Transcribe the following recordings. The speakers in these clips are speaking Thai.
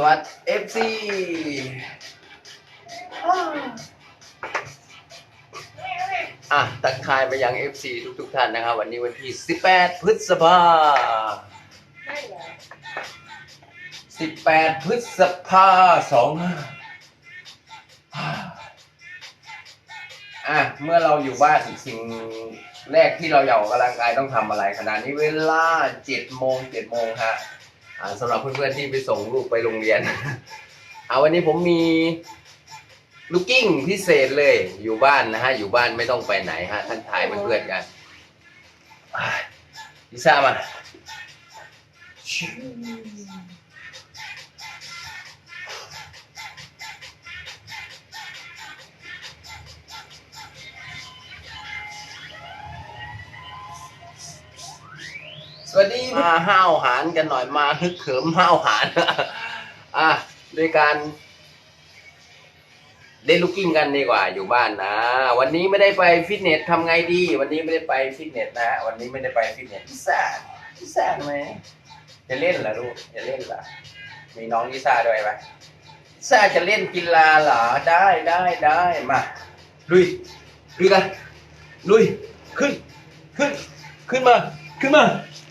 สวัสดีเอฟซีอะตักทายไปยัง FC ทุกทุกๆท่านนะครับ วันนี้วันที่ 18 พฤษภา18 พฤษภาสองอะ เมื่อเราอยู่บ้านสิ่งแรกที่เราอยากออกกำลังกายต้องทำอะไรขนาดนี้เวลา7โมง7โมงฮะอ่า สำหรับเพื่อนๆที่ไปส่งลูกไปโรงเรียน เอาวันนี้ผมมีลูกกิ้งพิเศษเลย อยู่บ้านนะฮะ อยู่บ้านไม่ต้องไปไหนฮะท่านถ่ายเพื่อนๆกันลิซ่ามา วัสดีมาห้าวหารกันหน่อยมาฮึกเหิมห้าวหารอะด้วยการเล่นลูกกิ้งกันดีกว่าอยู่บ้านนะ วันนี้ไม่ได้ไปฟิตเนสทำไงดี วันนี้ไม่ได้ไปฟิตเนสนะวันนี้ไม่ได้ไปฟิตเนสลิซ่าลิซ่าไหมจะเล่นเหรอลูกจะเล่นเหรอมีน้องลิซ่าด้วยไหมลิซ่าจะเล่นกีฬาเหรอได้ได้ได้มาลุยลุยกันลุยขึ้นขึ้นขึ้นมาขึ้นมา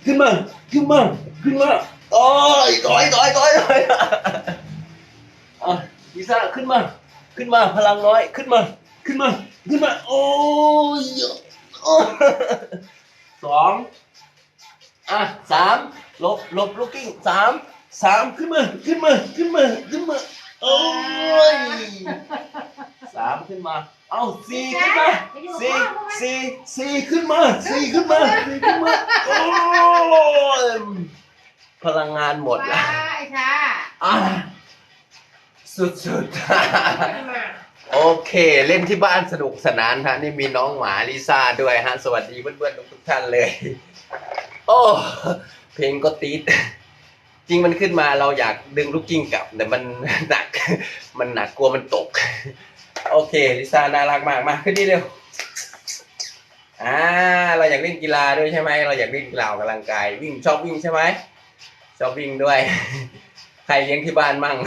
ขึ้นมา ขึ้นมา ขึ้นมาโอ้ยต่อยต่อยต่อยต่อยอะลิซ่าขึ้นมา ขึ้นมา พลังน้อย ขึ้นมา ขึ้นมา ขึ้นมา โอ้ยสองอะสามลบ ลบลูกกิ้งสามสามขึ้นมา ขึ้นมา ขึ้นมา ขึ้นมา โอ้ยสามขึ้นมา เอาสี่ขึ้นมาสี่สี่สี่ขึ้นมาสี่ขึ้นมาสี่ขึ้นมาโอ้ยพลังงานหมดแล้วว้ายค่ะอะสุดๆ โอเค เล่นที่บ้านสนุกสนานฮะนี่มีน้องหมาลิซ่าด้วยฮะ สวัสดีเพื่อนๆทุกๆท่านเลย โอ้เพลงก็ตีดจริงมันขึ้นมาเราอยากดึงลูกกิ้งกลับ แต่มันหนัก มันหนักกลัวมันตก โอเคลิซ่าน่ารักมากมาขึ้นนี่เร็วอ่าเราอยากเล่นกีฬาด้วยใช่ไหมเราอยากเล่นกีฬาออกกำลังกาย วิ่งชอบวิ่งใช่ไหมชอบวิ่งด้วย ใครเลี้ยงที่บ้านมั่ง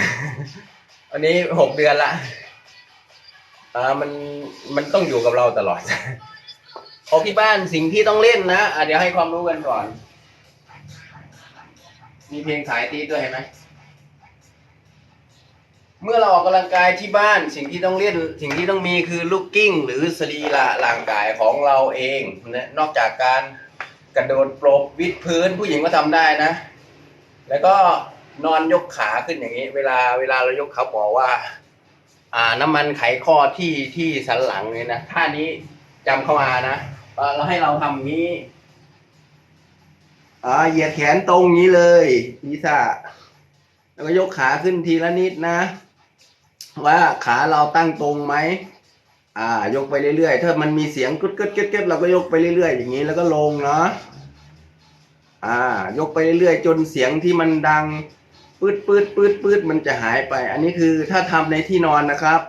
อันนี้หกเดือนละอ่ามันมันต้องอยู่กับเราตลอดออกที่บ้านสิ่งที่ต้องเล่นนะอะเดี๋ยวให้ความรู้กันก่อน มีเพลงขายตีดด้วยเห็นไหม เมื่อเราออกกำลังกายที่บ้านสิ่งที่ต้องเล่นสิ่งที่ต้องมีคือลูกกิ้ง หรือสรีระร่างกายของเราเองนะนอกจากการกระโดดปลบวิดพื้นผู้หญิงก็ทำได้นะ แล้วก็นอนยกขาขึ้นอย่างนี้ เวลาเวลาเรายกเขาบอกว่า อ่าน้ำมันไขข้อที่ที่สันหลังเนี่ยนะท่านี้จำเข้ามานะเราให้เราทำอย่างนี้อ่าเหยียดแขนตรงนี้เลยนิซ่าแล้วก็ยกขาขึ้นทีละนิดนะ ว่าขาเราตั้งตรงไหมอ่ายกไปเรื่อยๆ ถ้ามันมีเสียงกึดกึดกึดกึดเราก็ยกไปเรื่อยๆ อย่างนี้แล้วก็ลงเนาะอ่ายกไปเรื่อยๆ จนเสียงที่มันดังปืดปืดปืดปืดมันจะหายไป อันนี้คือถ้าทำในที่นอนนะครับ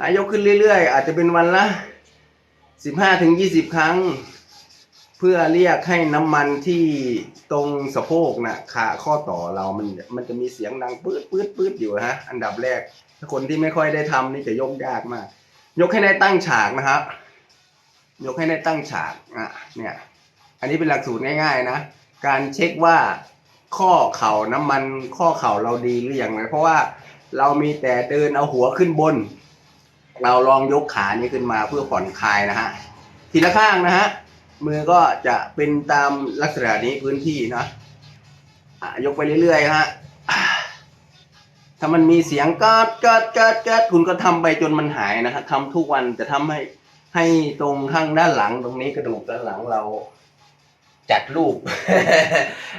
อ่ายกขึ้นเรื่อยๆ อาจจะเป็นวันละสิบห้าถึงยี่สิบครั้ง เพื่อเรียกให้น้ำมันที่ตรงสะโพกนะขาข้อต่อเรามันมันจะมีเสียงดังปืดปืดปืดอยู่ฮะ อันดับแรก ถ้าคนที่ไม่ค่อยได้ทำนี่จะยกยากมาก ยกให้ได้ตั้งฉากนะครับ ยกให้ได้ตั้งฉากอะเนี่ย อันนี้เป็นหลักสูตรง่ายๆนะ การเช็คว่าข้อเข่าน้ำมันข้อเข่าเราดีหรือยังนะเพราะว่าเรามีแต่เดินเอาหัวขึ้นบน เราลองยกขานี้ขึ้นมาเพื่อผ่อนคลายนะฮะ ทีละข้างนะฮะ มือก็จะเป็นตามลักษณะนี้พื้นที่นะะยกไปเรื่อยๆฮะถ้ามันมีเสียงกัดกัดกัดกัดคุณก็ทำไปจนมันหายนะฮะทำทุกวันจะทำให้ให้ตรงข้างด้านหลังตรงนี้กระดูกด้านหลังเรา จัดรูป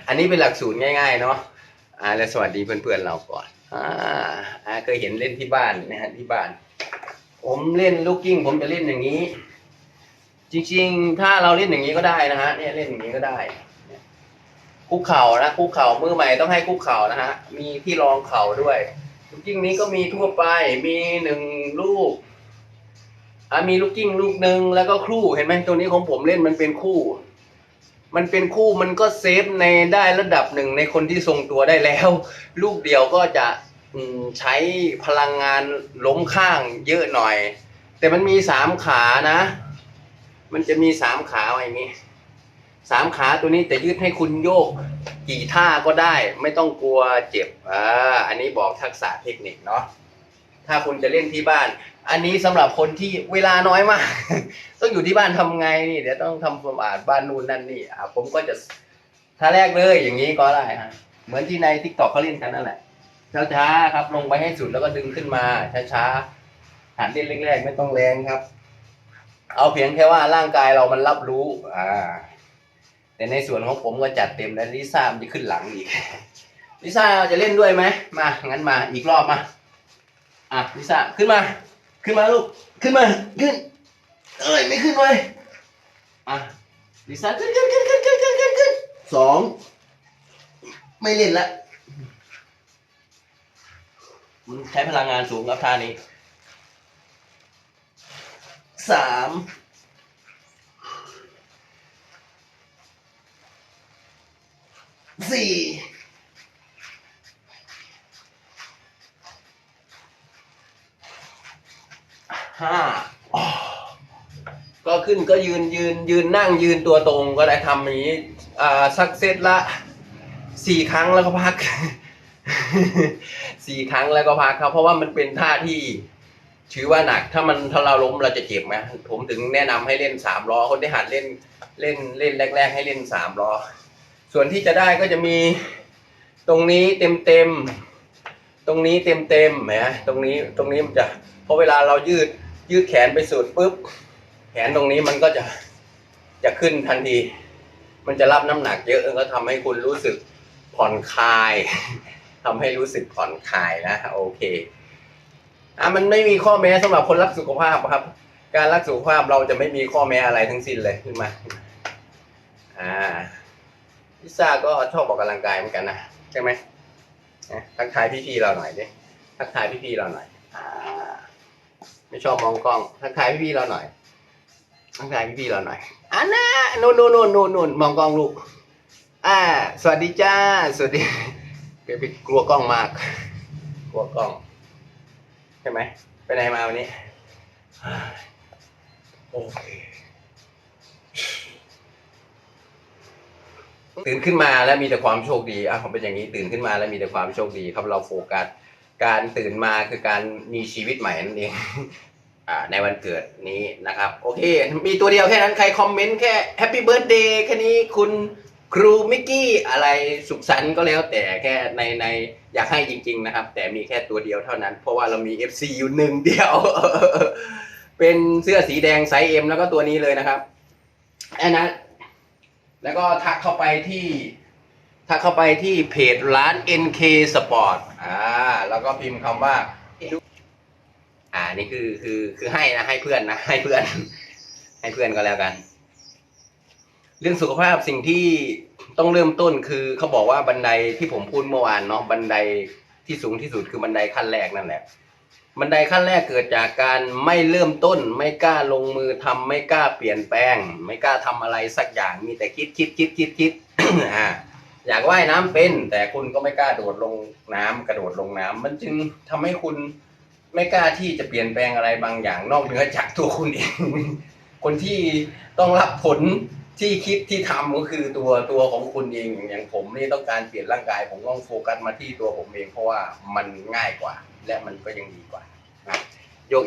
อันนี้เป็นหลักสูตรง่าย ๆ เนาะอ่าแล้วสวัสดีเพื่อนๆเราก่อนอ่าอ่าเคยเห็นเล่นที่บ้านนะฮะที่บ้าน ผมเล่นลูกกิ้งผมจะเล่นอย่างนี้ จริงๆ ถ้าเราเล่นอย่างนี้ก็ได้นะฮะเนี่ยเล่นอย่างนี้ก็ได้คุกเข่านะคุกเข่ามือใหม่ต้องให้คุกเข่านะฮะมีที่รองเข่าด้วยลูกกิ้งนี้ก็มีทั่วไปมีหนึ่งลูกอ่ามีลูกกิ้งลูกหนึ่งแล้วก็คู่เห็นไหมตัวนี้ของผมเล่นมันเป็นคู่ มันเป็นคู่มันก็เซฟในได้ระดับหนึ่งในคนที่ทรงตัวได้แล้ว ลูกเดียวก็จะใช้พลังงานล้มข้างเยอะหน่อย แต่มันมีสามขานะ มันจะมีสามขาไว้อย่างนี้สามขาตัวนี้จะยืดให้คุณโยกกี่ท่าก็ได้ ไม่ต้องกลัวเจ็บอ่าอันนี้บอกทักษะเทคนิคเนาะถ้าคุณจะเล่นที่บ้าน อันนี้สำหรับคนที่เวลาน้อยมาก ต้องอยู่ที่บ้านทำไงนี่เดี๋ยวต้องทำความสะอาดบ้านนู่นนั่นนี่อะผมก็จะท่าแรกเลยอย่างนี้ก็ได้ฮะเหมือนที่ในทิกตอกเขาเล่นกันนั่นแหละช้าๆครับ ลงไปให้สุดแล้วก็ดึงขึ้นมาช้าๆหัดเล่นแรกๆไม่ต้องแรงครับ เอาเพียงแค่ว่าร่างกายเรามันรับรู้ อ่า แต่ในส่วนของผมก็จัดเต็มแล้วลิซ่ามันจะขึ้นหลังอีกลิซ่าจะเล่นด้วยไหมมางั้นมาอีกรอบมาอะลิซ่าขึ้นมา ขึ้นมาลูกขึ้นมาขึ้น เอ้ยไม่ขึ้นเลยอะลิซ่าขึ้นขึ้นขึ้นขึ้นขึ้นขึ้นขึ้นขึ้นสองไม่เล่นละมันใช้พลังงานสูงครับท่านี้ สามสี่ห้าก็ขึ้นก็ยืนยืนยืนนั่งยืนตัวตรงก็ได้ทำอย่างนี้อ่าสักเซตละสี่ครั้งแล้วก็พักสี่ครั้งแล้วก็พักครับ เพราะว่ามันเป็นท่าที่ ถือว่าหนักถ้ามันถ้าเราล้มเราจะเจ็บไหมผมถึงแนะนำให้เล่นสามล้อคนที่หัดเล่นเล่นเล่นแรก ๆ ให้เล่นสามล้อส่วนที่จะได้ก็จะมีตรงนี้เต็มเต็มๆตรงนี้เต็มเต็มๆแหมตรงนี้ตรงนี้มันจะพอเวลาเรายืดยืดแขนไปสุดปุ๊บแขนตรงนี้มันก็จะจะขึ้นทันที มันจะรับน้ำหนักเยอะก็ทำให้คุณรู้สึกผ่อนคลายทำให้รู้สึกผ่อนคลายนะโอเค อะมันไม่มีข้อแม้สำหรับคนรักสุขภาพครับ การรักสุขภาพเราจะไม่มีข้อแม้อะไรทั้งสิ้นเลยขึ้นมา อ่าลิซ่าก็ชอบออกกำลังกายเหมือนกันนะใช่ไหมนะทักทายพี่ๆเราหน่อยดิทักทายพี่ๆเราหน่อยอ่าไม่ชอบมองกล้องทักทายพี่ๆเราหน่อยทักทายพี่ๆเราหน่อยอันน่ะนู่นนู่นนู่นนู่นนู่นมองกล้องลูกอ่า สวัสดีจ้า สวัสดีเกไปกลัวกล้องมาก กลัวกล้อง ช่ไหมไปไหนมาวันนี้ โอเค ตื่นขึ้นมาแล้วมีแต่ความโชคดีอะผมเป็นอย่างนี้ตื่นขึ้นมาแล้วมีแต่ความโชคดี ครับเราโฟกัสการตื่นมาคือการมีชีวิตใหม่นั่นเองในวันเกิดนี้นะครับ โอเค มีตัวเดียวแค่นั้นใครคอมเมนต์แค่แฮปปี้เบิร์ดเดย์แค่นี้คุณ ครูมิกกี้อะไรสุขสันต์ก็แล้วแต่แค่ในในอยากให้จริง ๆ นะครับ แต่มีแค่ตัวเดียวเท่านั้น เพราะว่าเรามี FC อยู่หนึ่งเดียว เป็นเสื้อสีแดงไซส์เอ็มแล้วก็ตัวนี้เลยนะครับอันนั้นแล้วก็ทักเข้าไปที่ทักเข้าไปที่เพจร้าน NK Sport อ่าแล้วก็พิมพ์คำว่า อ่านี่คือคือคือให้นะให้เพื่อนนะให้เพื่อน ให้เพื่อนก็แล้วกัน เรื่องสุขภาพสิ่งที่ต้องเริ่มต้นคือเขาบอกว่าบันไดที่ผมพูดเมื่อวานเนาะบันไดที่สูงที่สุดคือบันไดขั้นแรกนั่นแหละบันไดขั้นแรกเกิดจากการไม่เริ่มต้น ไม่กล้าลงมือทำไม่กล้าเปลี่ยนแปลง ไม่กล้าทำอะไรสักอย่างมีแต่คิดคิดคิดคิดคิดอ่าอยากว่ายน้ำเป็น แต่คุณก็ไม่กล้าโดดลงน้ำกระโดดลงน้ำมันจึงทำให้คุณไม่กล้าที่จะเปลี่ยนแปลงอะไรบางอย่างนอกเหนือจากตัวคุณเองคนที่ต้องรับผล ที่คิดที่ทำก็คือตัวตัวของคุณเองอย่างผมนี่ต้องการเปลี่ยนร่างกาย ผมต้องโฟกัสมาที่ตัวผมเองเพราะว่ามันง่ายกว่า และมันก็ยังดีกว่านะยก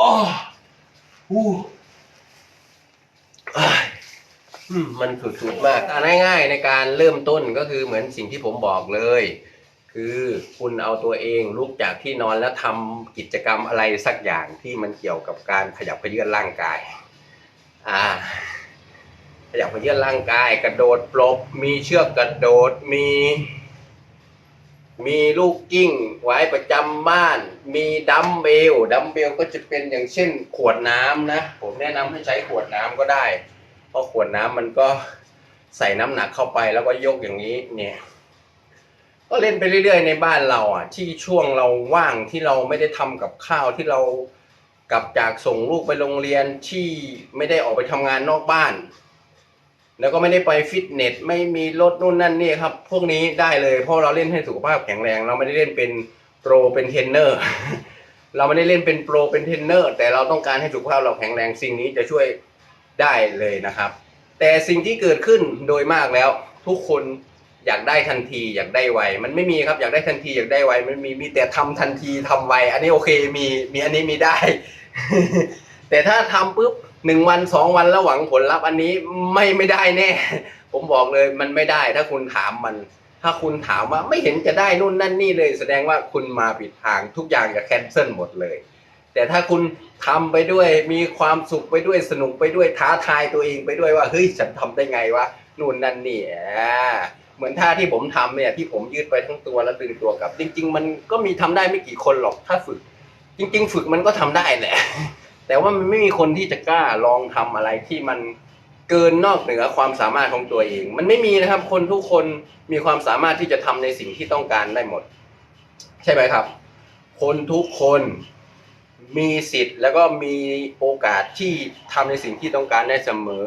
อ๋ออู้อ้ายอื มันสุดๆมากอะง่าย ๆ ในการเริ่มต้นก็คือเหมือนสิ่งที่ผมบอกเลย คือคุณเอาตัวเองลุกจากที่นอนแล้วทำกิจกรรมอะไรสักอย่างที่มันเกี่ยวกับการขยับเขยื้อนร่างกาย อ่าขยับเขยื้อนร่างกาย กระโดดปลบ มีเชือกกระโดดมี มีลูกกิ้งไว้ประจำบ้าน มีดัมเบลดัมเบลก็จะเป็นอย่างเช่นขวดน้ำนะ ผมแนะนำให้ใช้ขวดน้ำก็ได้ เพราะขวดน้ำมันก็ใส่น้ำหนักเข้าไปแล้วก็ยกอย่างนี้เนี่ยก็เล่นไปเรื่อยๆในบ้านเราอะ ที่ช่วงเราว่างที่เราไม่ได้ทำกับข้าวที่เรากลับจากส่งลูกไปโรงเรียนที่ไม่ได้ออกไปทำงานนอกบ้าน แล้วก็ไม่ได้ไปฟิตเนสไม่มีรถนู่นนั่นนี่ครับ พวกนี้ได้เลยเพราะเราเล่นให้สุขภาพแข็งแรง เราไม่ได้เล่นเป็นโปรเป็นเทรนเนอร์เราไม่ได้เล่นเป็นโปรเป็นเทรนเนอร์แต่เราต้องการให้สุขภาพเราแข็งแรงสิ่งนี้จะช่วย ได้เลยนะครับ แต่สิ่งที่เกิดขึ้นโดยมากแล้ว ทุกคนอยากได้ทันที อยากได้ไวมันไม่มีครับอยากได้ทันทีอยากได้ไวมันมีมีแต่ทำทันทีทำไวอันนี้โอเคมีมีอันนี้มีได้ แต่ถ้าทำปุ๊บหนึ่งวันสองวันแล้วหวังผลลัพธ์อันนี้ไม่ไม่ได้แน่ ผมบอกเลยมันไม่ได้ ถ้าคุณถามมัน ถ้าคุณถามว่าไม่เห็นจะได้นู่นนั่นนี่เลย แสดงว่าคุณมาผิดทางทุกอย่างจะแคนเซิลหมดเลย แต่ถ้าคุณทำไปด้วยมีความสุขไปด้วยสนุกไปด้วยท้าทายตัวเองไปด้วยว่าเฮ้ยฉันทำได้ไงวะนู่นนั่นนี่เหมือนท่าที่ผมทำเนี่ยที่ผมยืดไปทั้งตัวแล้วดึงตัวกลับ จริง ๆ มันก็มีทำได้ไม่กี่คนหรอกถ้าฝึก จริง ๆ ฝึกมันก็ทำได้แหละแต่ว่ามันไม่มีคนที่จะกล้าลองทำอะไรที่มันเกินนอกเหนือความสามารถของตัวเอง มันไม่มีนะครับ คนทุกคนมีความสามารถที่จะทำในสิ่งที่ต้องการได้หมด ใช่ไหมครับ คนทุกคน มีสิทธิ์แล้วก็มีโอกาสที่ทำในสิ่งที่ต้องการได้เสมอ